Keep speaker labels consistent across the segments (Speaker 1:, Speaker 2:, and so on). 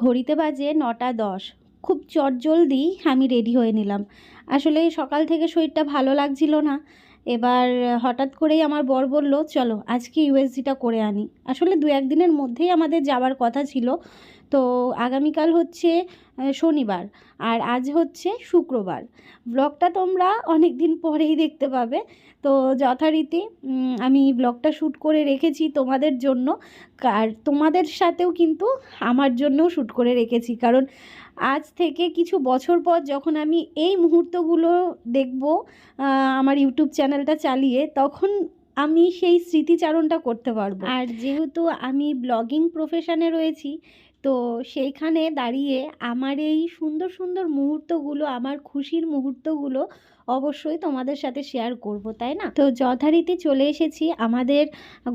Speaker 1: ঘড়িতে বাজে নটা দশ। খুব চটজলদি আমি রেডি হয়ে নিলাম। আসলে সকাল থেকে শরীরটা ভালো লাগছিল না। এবার হঠাৎ করেই আমার বর বলল, চলো, আজকে ইউএসজিটা করে আনি। আসলে দু একদিনের মধ্যেই আমাদের যাওয়ার কথা ছিল। তো আগামীকাল হচ্ছে শনিবার আর আজ হচ্ছে শুক্রবার। ব্লগটা তোমরা অনেক দিন পরেই দেখতে পাবে। তো যথারীতি আমি ব্লগটা শ্যুট করে রেখেছি তোমাদের জন্য। আর তোমাদের সাথেও কিন্তু আমার জন্যও শ্যুট করে রেখেছি। কারণ আজ থেকে কিছু বছর পর যখন আমি এই মুহূর্তগুলো দেখব আমার ইউটিউব চ্যানেলটা চালিয়ে, তখন আমি সেই স্মৃতিচারণটা করতে পারব। আর যেহেতু আমি ব্লগিং প্রফেশনে রয়েছি তো সেইখানে দাঁড়িয়ে আমার এই সুন্দর সুন্দর মুহূর্তগুলো আমার খুশির মুহূর্তগুলো অবশ্যই তোমাদের সাথে শেয়ার করব তাই না? তো যথারীতি চলে এসেছি আমাদের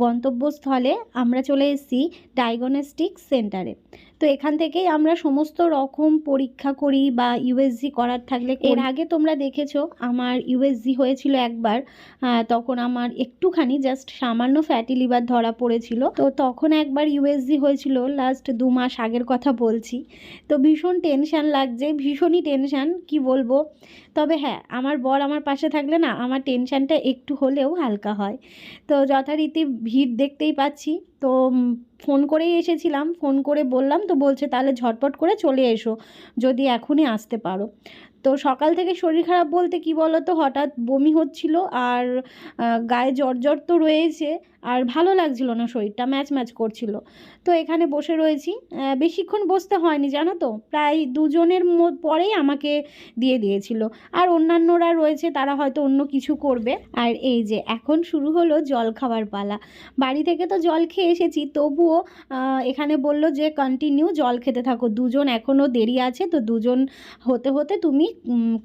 Speaker 1: গন্তব্যস্থলে। আমরা চলে এসেছি ডায়াগনস্টিক সেন্টারে তো এখান থেকেই আমরা সমস্ত রকম পরীক্ষা করি বা ইউএসজি করার থাকলে এর আগে তোমরা দেখেছ আমার ইউএসজি হয়েছিল একবার তখন আমার একটুখানি জাস্ট সামান্য ফ্যাটি লিভার ধরা পড়েছিল। তো তখন একবার ইউএসজি হয়েছিল লাস্ট দু মাস আগের কথা বলছি। তো ভীষণ টেনশান লাগছে ভীষণই টেনশান কি বলব? তবে হ্যাঁ আমার বর আমার পাশে থাকলে না, আমার টেনশানটা একটু হলেও হালকা হয়। তো যথারীতি ভিড় দেখতেই পাচ্ছি। তো ফোন করেই এসেছিলাম, ফোন করে বললাম, তো বলছে তাহলে ঝটপট করে চলে এসো, যদি এখনই আসতে পারো। তো সকাল থেকে শরীর খারাপ বলতে কি বলো তো হঠাৎ বমি হচ্ছিল আর গায়ে জ্বর জ্বর তো রয়েছে আর ভালো লাগছিল না শরীরটা, ম্যাচ ম্যাচ করছিল। তো এখানে বসে রয়েছি। বেশিক্ষণ বসতে হয়নি, জানো তো? প্রায় দুজনের পরেই আমাকে দিয়ে দিয়েছিল। আর অন্যান্যরা রয়েছে, তারা হয়তো অন্য কিছু করবে। আর এই যে, এখন শুরু হলো জল খাওয়ার পালা। বাড়ি থেকে তো জল খেয়ে এসেছি, তবুও এখানে বলল যে, কন্টিনিউ জল খেতে থাকো। দুজন এখনও দেরি আছে, তো দুজন হতে হতে তুমি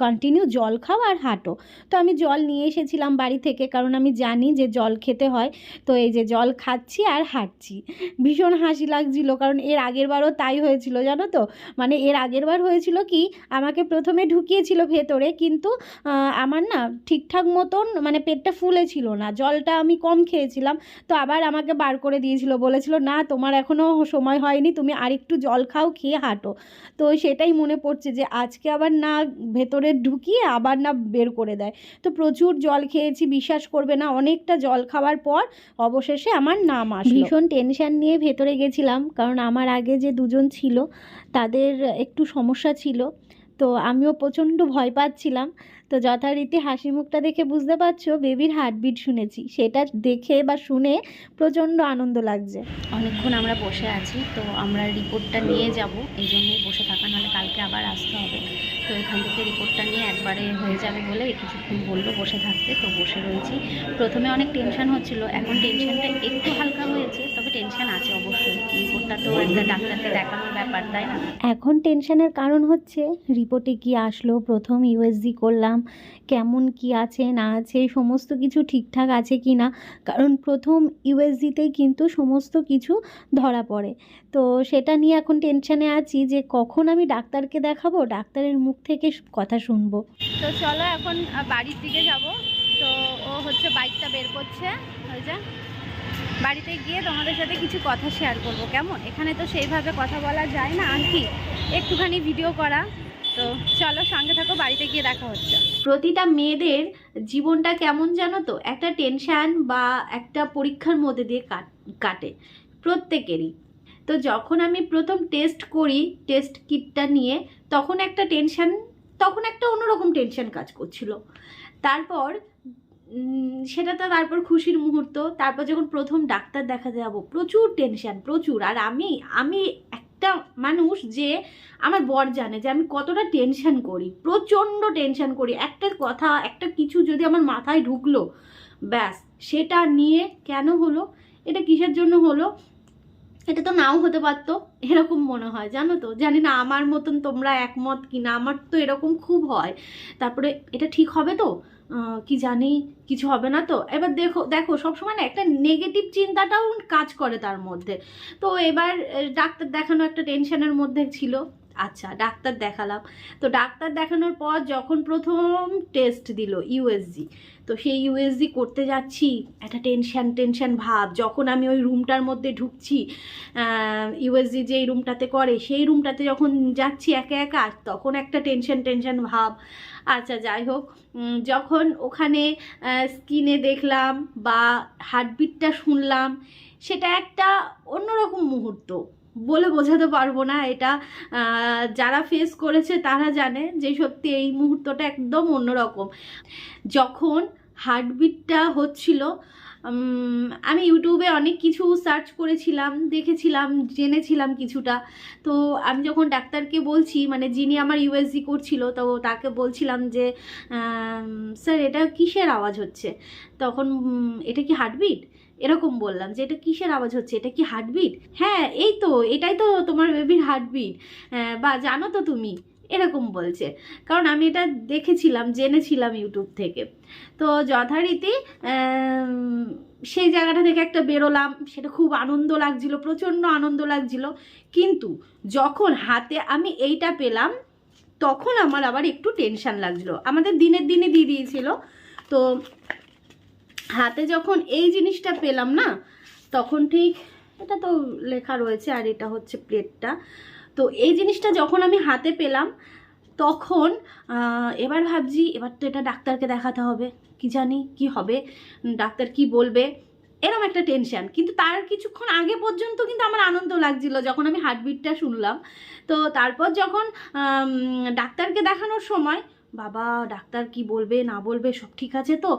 Speaker 1: কন্টিনিউ জল খাও আর হাঁটো। তো আমি জল নিয়ে এসেছিলাম বাড়ি থেকে, কারণ আমি জানি যে, জল খেতে হয়। তো এই যে জল খাচ্ছি আর হাঁটছি। ভীষণ হাসি লাগছিল, কারণ এর আগের বারও তাই হয়েছিল, জানো তো? মানে এর আগের বার হয়েছিল কি, আমাকে প্রথমে ঢুকিয়েছিল ভেতরে, কিন্তু আমার না ঠিকঠাক মতন মানে পেটটা ফুলে ছিল না, জলটা আমি কম খেয়েছিলাম, তো আবার আমাকে বার করে দিয়েছিল, বলেছিল, না, তোমার এখনও সময় হয়নি, তুমি আরেকটু জল খাও, খেয়ে হাঁটো। তো সেটাই মনে পড়ছে যে, আজকে আবার না ভেতরে ঢুকিয়ে আবার না বের করে দেয়। তো প্রচুর জল খেয়েছি, বিশ্বাস করবে না, অনেকটা জল খাওয়ার পর অবশেষে আমার নাম আসলো। ভীষণ টেনশান নিয়ে ভেতরে গেছিলাম, কারণ আমার আগে যে দুজন ছিল, তাদের একটু সমস্যা ছিল। তো আমিও প্রচণ্ড ভয় পাচ্ছিলাম তো যথারীতি হাসি মুখটা দেখে বুঝতে পারছ বেবির হার্টবিট শুনেছি। সেটা দেখে বা শুনে প্রচণ্ড আনন্দ লাগছে।
Speaker 2: অনেকক্ষণ আমরা বসে আছি তো আমরা রিপোর্টটা নিয়ে যাব। এই জন্যই বসে থাকা নাহলে কালকে আবার আসতে হবে। তো এখান থেকে রিপোর্টটা নিয়ে একবারে হয়ে যাবে বলে কিছুক্ষণ বলল বসে থাকতে তো বসে রয়েছি। প্রথমে অনেক টেনশন হচ্ছিল এখন টেনশনটা একটু হালকা হয়েছে তবে টেনশন আছে অবশ্যই। রিপোর্টটা তো একটা ডাক্তারকে দেখানোর ব্যাপার তাই না?
Speaker 1: এখন টেনশনের কারণ হচ্ছে রিপোর্টে কি আসলো প্রথম ইউএসজি করলাম কেমন কি আছে, না আছে, সমস্ত কিছু ঠিকঠাক আছে কি না। কারণ প্রথম ইউএসজিতেই কিন্তু সমস্ত কিছু ধরা পড়ে। তো সেটা নিয়ে এখন টেনশানে আছি যে কখন আমি ডাক্তারকে দেখাবো, ডাক্তারের মুখ থেকে কথা শুনব।
Speaker 2: তো চলো এখন বাড়ির দিকে যাব। তো ও হচ্ছে বাইকটা বের করছে ওই যে। বাড়িতে গিয়ে তোমাদের সাথে কিছু কথা শেয়ার করব, কেমন? এখানে তো সেইভাবে কথা বলা যায় না আর কি একটুখানি ভিডিও করা। তো চলো সঙ্গে থাকো, বাড়িতে গিয়ে দেখা হচ্ছে।
Speaker 1: প্রতিটা মেয়েদের জীবনটা কেমন জানো তো? একটা টেনশান বা একটা পরীক্ষার মধ্যে দিয়ে কাট- প্রত্যেকেরই। তো যখন আমি প্রথম টেস্ট করি টেস্ট কিটটা নিয়ে, তখন একটা টেনশান তখন একটা অন্যরকম টেনশান কাজ করছিল। তারপর সেটা তো তারপর খুশির মুহূর্ত। তারপর যখন প্রথম ডাক্তার দেখা যাব প্রচুর টেনশান প্রচুর। আর আমি আমি একটা মানুষ যে আমার বর জানে যে আমি কতটা টেনশন করি, প্রচণ্ড টেনশন করি। একটা কথা, একটা কিছু যদি আমার মাথায় ঢুকলো, ব্যাস, সেটা নিয়ে কেন হলো? এটা কিসের জন্য হলো? এটা তো নাও হতে পারতো, এরকম মনে হয়, জানো তো? জানি না, আমার মতন তোমরা একমত কি না আমার তো এরকম খুব হয়। তারপরে এটা ঠিক হবে তো? কি জানি, কিছু হবে না তো? এবার দেখো দেখো, সবসময় না একটা নেগেটিভ চিন্তাটাও কাজ করে তার মধ্যে। তো এবার ডাক্তার দেখানো একটা টেনশনের মধ্যে ছিল। আচ্ছা ডাক্তার দেখালাম। তো ডাক্তার দেখানোর পর যখন প্রথম টেস্ট দিল ইউএসজি তো সেই ইউএসজি করতে যাচ্ছি, একটা টেনশন টেনশন ভাব। যখন আমি ওই রুমটার মধ্যে ঢুকছি ইউএসজি যেই রুমটাতে করে, সেই রুমটাতে যখন যাচ্ছি একা একা, তখন একটা টেনশন টেনশন ভাব। আচ্ছা যাই হোক যখন ওখানে স্কিনে দেখলাম বা হার্টবিটটা শুনলাম, সেটা একটা অন্যরকম মুহূর্ত বলে বোঝাতে পারব না এটা। যারা ফেস করেছে তারা জানে যে সত্যি এই মুহূর্তটা একদম অন্যরকম। যখন হার্টবিটটা হচ্ছিল আমি ইউটিউবে অনেক কিছু সার্চ করেছিলাম, দেখেছিলাম, জেনেছিলাম কিছুটা। তো আমি যখন ডাক্তারকে বলছি মানে যিনি আমার ইউএসজি করছিল, তো তাকে বলছিলাম যে স্যার, এটা কিসের আওয়াজ হচ্ছে? তখন এটা কি হার্টবিট এরকম বললাম যে, এটা কিসের আওয়াজ হচ্ছে? এটা কি হার্টবিট হ্যাঁ এই তো, এটাই তো তোমার বেবির হার্টবিট বা জানো তো তুমি এরকম বলছে। কারণ আমি এটা দেখেছিলাম, জেনেছিলাম ইউটিউব থেকে। তো যথারীতি সেই জায়গাটা থেকে একটা বেরোলাম, সেটা খুব আনন্দ লাগছিল, প্রচণ্ড আনন্দ লাগছিল। কিন্তু যখন হাতে আমি এইটা পেলাম, তখন আমার আবার একটু টেনশন লাগছিল। আমাদের দিনের দিনে দিয়ে দিয়েছিল। তো হাতে যখন এই জিনিসটা পেলাম না, তখন ঠিক, এটা তো লেখা রয়েছে, আর এটা হচ্ছে প্লেটটা তো এই জিনিসটা যখন আমি হাতে পেলাম, তখন এবার ভাবছি, এবার তো এটা ডাক্তারকে দেখাতে হবে। কি জানি কি হবে ডাক্তার কি বলবে? এরম একটা টেনশন কিন্তু তার কিছুক্ষণ আগে পর্যন্ত কিন্তু আমার আনন্দ লাগছিল যখন আমি হার্টবিটটা শুনলাম। তো তারপর যখন ডাক্তারকে দেখানোর সময়, বাবা, ডাক্তার কি বলবে, না বলবে, সব ঠিক আছে তো?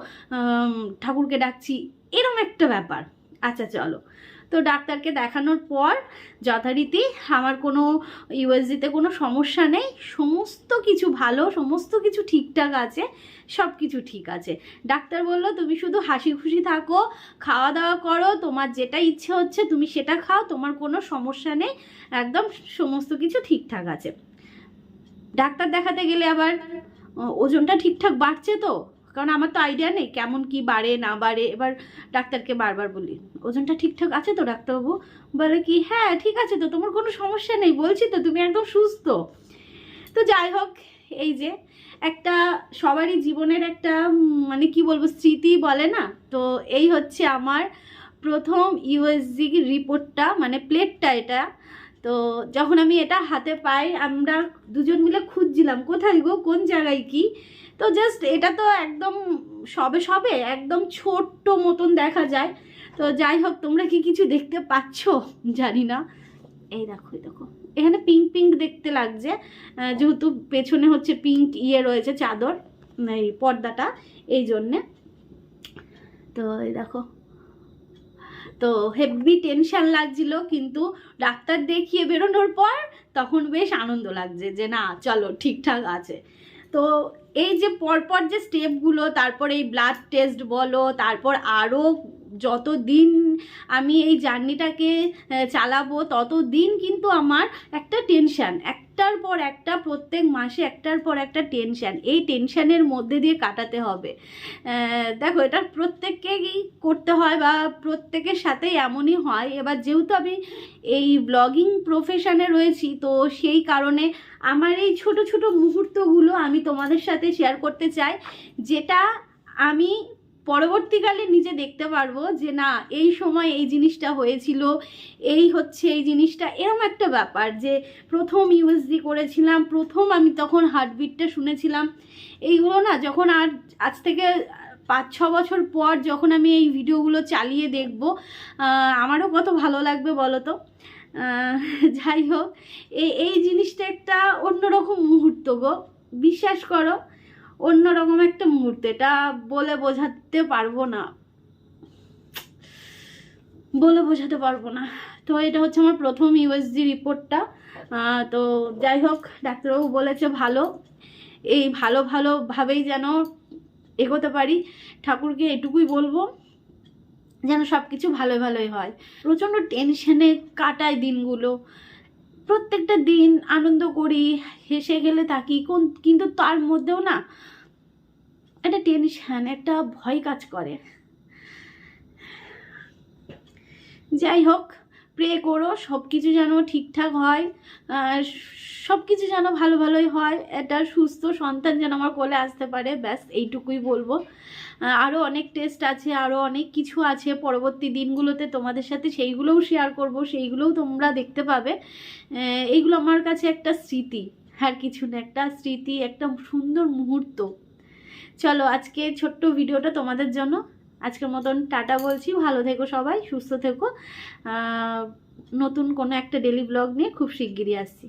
Speaker 1: ঠাকুরকে ডাকছি। এরম একটা ব্যাপার। আচ্ছা চলো। তো ডাক্তারকে দেখানোর পর যথারীতি আমার কোনো ইউএসজিতে কোনো সমস্যা নেই, সমস্ত কিছু ভালো, সমস্ত কিছু ঠিকঠাক আছে, সব কিছু ঠিক আছে। ডাক্তার বলল, তুমি শুধু হাসি খুশি থাকো খাওয়া দাওয়া করো, তোমার যেটা ইচ্ছে হচ্ছে তুমি সেটা খাও, তোমার কোনো সমস্যা নেই, একদম সমস্ত কিছু ঠিকঠাক আছে। ডাক্তার দেখাতে গেলে আবার ওজনটা ঠিকঠাক বাড়ছে তো? কারণ আমার তো আইডিয়া নেই কেমন কি বাড়ে, না বাড়ে। এবার ডাক্তারকে বারবার বলি, ওজনটা ঠিকঠাক আছে তো ডাক্তারবাবু? বলে কি হ্যাঁ ঠিক আছে তো, তোমার কোনো সমস্যা নেই, বলছি তো, তুমি একদম সুস্থ। তো যাই হোক, এই যে একটা সবারই জীবনের একটা মানে কি বলব, স্মৃতি বলে না? তো এই হচ্ছে আমার প্রথম ইউএসজি রিপোর্টটা মানে প্লেটটা এটা। তো যখন আমি এটা হাতে পাই, আমরা দুজন মিলে খুঁজছিলাম, কোথায় গো, কোন জায়গায় কি? তো জাস্ট এটা তো একদম সবে সবে, একদম ছোট্ট মতন দেখা যায়। তো যাই হোক, তোমরা কি কিছু দেখতে পাচ্ছ? জানি না। এই দেখো দেখো। এখানে পিঙ্ক পিঙ্ক দেখতে লাগছে। যেহেতু পেছনে হচ্ছে পিঙ্ক ইয়ে রয়েছে, চাদর, এই পর্দাটা, এই জন্যে। তো এই দেখো। তো হেভি টেনশান লাগছিল, কিন্তু ডাক্তার দেখিয়ে বেরোনোর পর তখন বেশ আনন্দ লাগছে যে না, চলো ঠিকঠাক আছে। তো এই যে পরপর যে স্টেপগুলো তারপর এই ব্লাড টেস্ট বলো, তারপর আরও যত দিন আমি এই জার্নিটাকে চালাবো, তত দিন কিন্তু আমার একটা টেনশান টেনশন একটার পর একটা, প্রত্যেক মাসে একটার পর একটা টেনশান এই টেনশানের মধ্যে দিয়ে কাটাতে হবে। দেখো, এটা প্রত্যেককেই করতে হয় বা প্রত্যেকের সাথেই এমনই হয়। এবার যেহেতু আমি এই ব্লগিং প্রফেশনে রয়েছি, তো সেই কারণে আমার এই ছোট ছোট মুহূর্তগুলো আমি তোমাদের সাথে শেয়ার করতে চাই। যেটা আমি পরবর্তীকালে নিজে দেখতে পারব যে, না, এই সময় এই জিনিসটা হয়েছিল, এই হচ্ছে এই জিনিসটা। এরম একটা ব্যাপার যে, প্রথম ইউএসডি করেছিলাম, প্রথম আমি তখন হার্টবিটটা শুনেছিলাম। এইগুলো না যখন আর আজ থেকে পাঁচ, ছ বছর পর যখন আমি এই ভিডিওগুলো চালিয়ে দেখব আমারও কত ভালো লাগবে বলো তো যাই হোক এই এই জিনিসটা একটা অন্যরকম মুহূর্ত গো। বিশ্বাস করো অন্যরকম একটা মুহূর্ত, এটা বলে বোঝাতে পারব না। বলে বোঝাতে পারব না। তো এটা হচ্ছে আমার প্রথম ইউএসজি রিপোর্টটা তো যাই হোক, ডাক্তারবাবু বলেছে ভালো। এই ভালো, ভালোভাবেই যেন এগোতে পারি। ঠাকুরকে এটুকুই বলব, যেন সব কিছু ভালো ভালোই হয়। প্রচণ্ড টেনশনে কাটায় দিনগুলো। প্রত্যেকটা দিন আনন্দ করি, হেসে গেলে থাকি। কোন, কিন্তু তার মধ্যেও না একটা টেনশন একটা ভয় কাজ করে। যাই হোক প্রে করো সব কিছু যেন ঠিকঠাক হয় সব কিছু যেন ভালো ভালোই হয় এটা সুস্থ সন্তান যেন আমার কোলে আসতে পারে, ব্যাস, এইটুকুই বলব। আরও অনেক টেস্ট আছে আরও অনেক কিছু আছে, পরবর্তী দিনগুলোতে তোমাদের সাথে সেইগুলোও শেয়ার করব, সেইগুলোও তোমরা দেখতে পাবে। এইগুলো আমার কাছে একটা স্মৃতি আর কিছু না, একটা স্মৃতি, একটা সুন্দর মুহূর্ত। চলো আজকে ছোট্ট ভিডিওটা তোমাদের জন্য। আজকের মতন টাটা বলছি। ভালো থেকো সবাই, সুস্থ থেকো। নতুন কোনো একটা ডেলি ব্লগ নিয়ে খুব শিগগিরই আসছি।